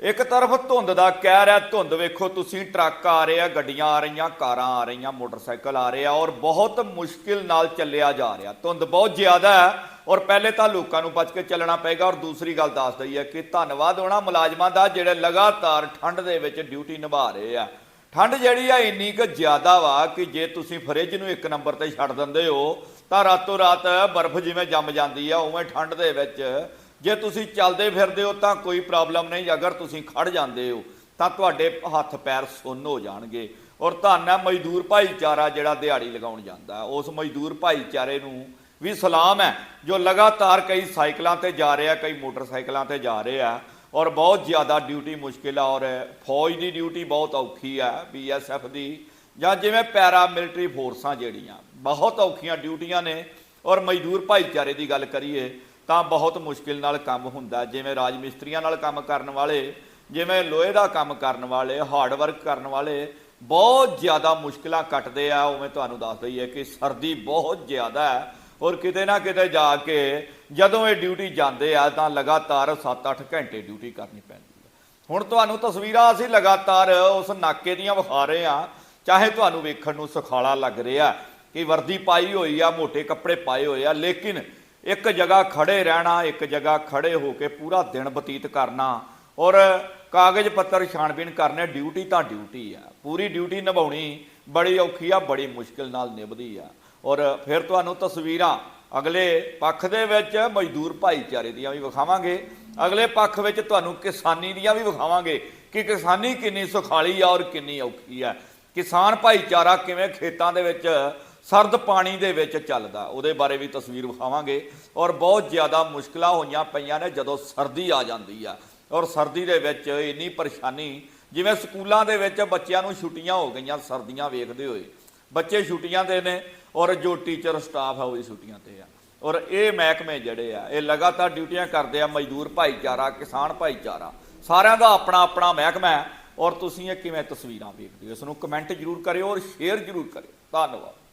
ਇੱਕ ਤਰਫ ਧੁੰਦ ਦਾ ਕਹਿਰ ਹੈ, ਧੁੰਦ ਵੇਖੋ ਤੁਸੀਂ, ਟਰੱਕ ਆ ਰਹੇ ਆ, ਗੱਡੀਆਂ ਆ ਰਹੀਆਂ, ਕਾਰਾਂ ਆ ਰਹੀਆਂ, ਮੋਟਰਸਾਈਕਲ ਆ ਰਹੇ ਆ ਔਰ ਬਹੁਤ ਮੁਸ਼ਕਿਲ ਨਾਲ ਚੱਲਿਆ ਜਾ ਰਿਹਾ। ਧੁੰਦ ਬਹੁਤ ਜ਼ਿਆਦਾ ਹੈ ਔਰ ਪਹਿਲੇ ਤਾਂ ਲੋਕਾਂ ਨੂੰ ਬਚ ਕੇ ਚੱਲਣਾ ਪਏਗਾ ਔਰ ਦੂਸਰੀ ਗੱਲ ਦੱਸ ਦਈ ਹੈ ਕਿ ਧੰਨਵਾਦ ਹੋਣਾ ਮੁਲਾਜ਼ਮਾਂ ਦਾ ਜਿਹੜੇ ਲਗਾਤਾਰ ਠੰਡ ਦੇ ਵਿੱਚ ਡਿਊਟੀ ਨਿਭਾ ਰਹੇ ਆ। ਠੰਡ ਜਿਹੜੀ ਆ ਇੰਨੀ ਕੁ ਜ਼ਿਆਦਾ ਵਾ ਕਿ ਜੇ ਤੁਸੀਂ ਫਰਿੱਜ ਨੂੰ ਇੱਕ ਨੰਬਰ ਤੇ ਛੱਡ ਦਿੰਦੇ ਹੋ ਤਾਂ ਰਾਤੋਂ ਰਾਤ ਬਰਫ਼ ਜਿਵੇਂ ਜੰਮ ਜਾਂਦੀ ਆ, ਉਵੇਂ ਠੰਡ ਦੇ ਵਿੱਚ ਜੇ ਤੁਸੀਂ ਚੱਲਦੇ ਫਿਰਦੇ ਹੋ ਤਾਂ ਕੋਈ ਪ੍ਰੋਬਲਮ ਨਹੀਂ, ਅਗਰ ਤੁਸੀਂ ਖੜ ਜਾਂਦੇ ਹੋ ਤਾਂ ਤੁਹਾਡੇ ਹੱਥ ਪੈਰ ਸੁੰਨ ਹੋ ਜਾਣਗੇ। ਔਰ ਧੰਨ ਹੈ ਮਜ਼ਦੂਰ ਭਾਈਚਾਰਾ ਜਿਹੜਾ ਦਿਹਾੜੀ ਲਗਾਉਣ ਜਾਂਦਾ ਉਸ ਮਜ਼ਦੂਰ ਭਾਈਚਾਰੇ ਨੂੰ ਵੀ ਸਲਾਮ ਹੈ, ਜੋ ਲਗਾਤਾਰ ਕਈ ਸਾਈਕਲਾਂ ਤੇ ਜਾ ਰਿਹਾ, ਕਈ ਮੋਟਰਸਾਈਕਲਾਂ ਤੇ ਜਾ ਰਹੇ ਆ ਔਰ ਬਹੁਤ ਜ਼ਿਆਦਾ ਡਿਊਟੀ ਮੁਸ਼ਕਿਲ ਆ, ਔਰ ਫੌਜ ਦੀ ਡਿਊਟੀ ਬਹੁਤ ਔਖੀ ਆ ਬੀਐਸਐਫ ਦੀ, ਜਾਂ ਜਿਵੇਂ ਪੈਰਾ ਮਿਲਟਰੀ ਫੋਰਸਾਂ ਜਿਹੜੀਆਂ, ਬਹੁਤ ਔਖੀਆਂ ਡਿਊਟੀਆਂ ਨੇ। ਔਰ ਮਜ਼ਦੂਰ ਭਾਈਚਾਰੇ ਦੀ ਗੱਲ ਕਰੀਏ ਤਾਂ ਬਹੁਤ ਮੁਸ਼ਕਿਲ ਨਾਲ ਕੰਮ ਹੁੰਦਾ। ਜਿਵੇਂ ਰਾਜ ਮਿਸਤਰੀਆਂ ਨਾਲ ਕੰਮ ਕਰਨ ਵਾਲੇ, ਜਿਵੇਂ ਲੋਹੇ ਦਾ ਕੰਮ ਕਰਨ ਵਾਲੇ ਹਾਰਡ ਵਰਕ ਕਰਨ ਵਾਲੇ, ਬਹੁਤ ਜ਼ਿਆਦਾ ਮੁਸ਼ਕਿਲਾਂ ਕੱਟਦੇ ਆ। ਉਵੇਂ ਤੁਹਾਨੂੰ ਦੱਸ ਦਈਏ ਕਿ ਸਰਦੀ ਬਹੁਤ ਜ਼ਿਆਦਾ ਹੈ ਔਰ ਕਿਤੇ ਨਾ ਕਿਤੇ ਜਾ ਕੇ ਜਦੋਂ ਇਹ ਡਿਊਟੀ ਜਾਂਦੇ ਆ ਤਾਂ ਲਗਾਤਾਰ 7-8 ਘੰਟੇ ਡਿਊਟੀ ਕਰਨੀ ਪੈਂਦੀ ਹੈ। ਹੁਣ ਤੁਹਾਨੂੰ ਤਸਵੀਰਾਂ ਅਸੀਂ ਲਗਾਤਾਰ ਉਸ ਨਾਕੇ ਦੀਆਂ ਵਿਖਾ ਰਹੇ ਆ ਚਾਹੇ ਤੁਹਾਨੂੰ ਵੇਖਣ ਨੂੰ ਸੁਖਾਲਾ ਲੱਗ ਰਿਹਾ ਕਿ ਵਰਦੀ ਪਾਈ ਹੋਈ ਆ ਮੋٹے ਕੱਪੜੇ ਪਾਏ ਹੋਏ ਆ, ਲੇਕਿਨ ਇੱਕ ਜਗ੍ਹਾ ਖੜੇ ਰਹਿਣਾ, ਇੱਕ ਜਗ੍ਹਾ ਖੜੇ ਹੋ ਕੇ ਪੂਰਾ ਦਿਨ ਬਤੀਤ ਕਰਨਾ। ਔਰ ਕਾਗਜ਼ ਪੱਤਰ ਛਾਣਬੀਣ ਕਰਨੇ ਡਿਊਟੀ ਤਾਂ ਡਿਊਟੀ ਆ। ਪੂਰੀ ਡਿਊਟੀ ਨਿਭਾਉਣੀ ਬੜੀ ਔਖੀ ਆ, ਬੜੀ ਮੁਸ਼ਕਿਲ ਨਾਲ ਨਿਭਦੀ ਆ। ਔਰ ਫਿਰ ਤੁਹਾਨੂੰ ਤਸਵੀਰਾਂ ਅਗਲੇ ਪੱਖ ਦੇ ਵਿੱਚ ਮਜ਼ਦੂਰ ਭਾਈਚਾਰੇ ਦੀਆਂ ਵੀ ਵਿਖਾਵਾਂਗੇ। ਅਗਲੇ ਪੱਖ ਵਿੱਚ ਤੁਹਾਨੂੰ ਕਿਸਾਨੀ ਦੀਆਂ ਵੀ ਵਿਖਾਵਾਂਗੇ ਕਿ ਕਿਸਾਨੀ ਕਿੰਨੀ ਸੁਖਾਲੀ ਆ ਔਰ ਕਿੰਨੀ ਔਖੀ ਆ। ਕਿਸਾਨ ਭਾਈਚਾਰਾ ਕਿਵੇਂ ਖੇਤਾਂ ਦੇ ਵਿੱਚ ਸਰਦ ਪਾਣੀ ਦੇ ਵਿੱਚ ਚੱਲਦਾ। ਉਹਦੇ ਬਾਰੇ ਵੀ ਤਸਵੀਰ ਵਿਖਾਵਾਂਗੇ। ਔਰ ਬਹੁਤ ਜ਼ਿਆਦਾ ਮੁਸ਼ਕਲਾਂ ਹੋਈਆਂ ਪਈਆਂ ਨੇ ਜਦੋਂ ਸਰਦੀ ਆ ਜਾਂਦੀ ਆ। ਔਰ ਸਰਦੀ ਦੇ ਵਿੱਚ ਇੰਨੀ ਪਰੇਸ਼ਾਨੀ, ਜਿਵੇਂ ਸਕੂਲਾਂ ਦੇ ਵਿੱਚ ਬੱਚਿਆਂ ਨੂੰ ਛੁੱਟੀਆਂ ਹੋ ਗਈਆਂ ਸਰਦੀਆਂ ਵੇਖਦੇ ਹੋਏ। ਬੱਚੇ ਛੁੱਟੀਆਂ 'ਤੇ ਨੇ ਔਰ ਜੋ ਟੀਚਰ ਸਟਾਫ ਆ ਉਹ ਵੀ ਛੁੱਟੀਆਂ ਤੇ ਆ। ਔਰ ਇਹ ਮਹਿਕਮੇ ਜਿਹੜੇ ਆ, ਇਹ ਲਗਾਤਾਰ ਡਿਊਟੀਆਂ ਕਰਦੇ ਆ, ਮਜ਼ਦੂਰ ਭਾਈਚਾਰਾ, ਕਿਸਾਨ ਭਾਈਚਾਰਾ। ਸਾਰਿਆਂ ਦਾ ਆਪਣਾ ਆਪਣਾ ਮਹਿਕਮਾ ਹੈ। ਔਰ ਤੁਸੀਂ ਇਹ ਕਿਵੇਂ ਤਸਵੀਰਾਂ ਵੇਖਦੇ ਹੋ? ਇਸ ਨੂੰ ਕਮੈਂਟ ਜ਼ਰੂਰ ਕਰਿਓ ਔਰ ਸ਼ੇਅਰ ਜ਼ਰੂਰ ਕਰਿਓ। ਧੰਨਵਾਦ।